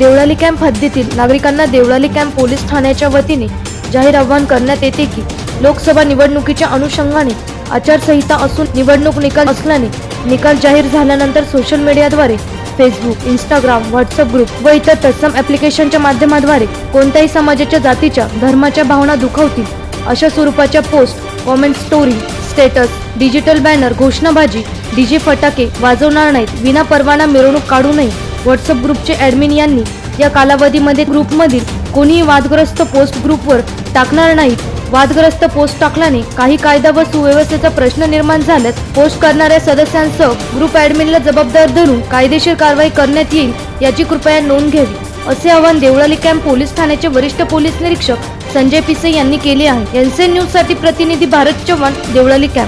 Deolali camp हद्दीतील नागरिकांना Deolali camp police ठाण्याच्या वतीने जाहीर आव्हान करण्यात येते की लोकसभा निवडणुकीच्या अनुषंगाने आचारसंहिता असून निवडणूक निकाल असल्याने निकाल जाहीर झाल्यानंतर सोशल मीडियाद्वारे फेसबुक इंस्टाग्राम व्हॉट्सअप ग्रुप व इतर तत्सम ॲप्लिकेशनच्या माध्यमाद्वारे कोणत्याही समाजाच्या जातीच्या धर्माच्या भावना दुखवतील अशा स्वरूपाच्या post comment story status digital banner घोषणाबाजी डीजे फटाके वाजवणार नाहीत. विना परवाना मिरवणूक काढू नये. व्हॉट्सअप ग्रुपचे ॲडमिन यांनी या कालावधीमध्ये ग्रुपमधील कोणीही वादग्रस्त पोस्ट ग्रुपवर टाकणार नाहीत वादग्रस्त पोस्ट टाकल्याने काही कायदा व सुव्यवस्थेचा प्रश्न निर्माण झाल्यास पोस्ट करणाऱ्या सदस्यांसह ग्रुप ॲडमिनला जबाबदार धरून कायदेशीर कारवाई करण्यात येईल याची कृपया नोंद घ्यावी असे आवाहन देवळाली कॅम्प पोलीस ठाण्याचे वरिष्ठ पोलीस निरीक्षक संजय पिसे यांनी केले आहे. एनसीएन न्यूजसाठी प्रतिनिधी भारत चव्हाण देवळाली कॅम्प.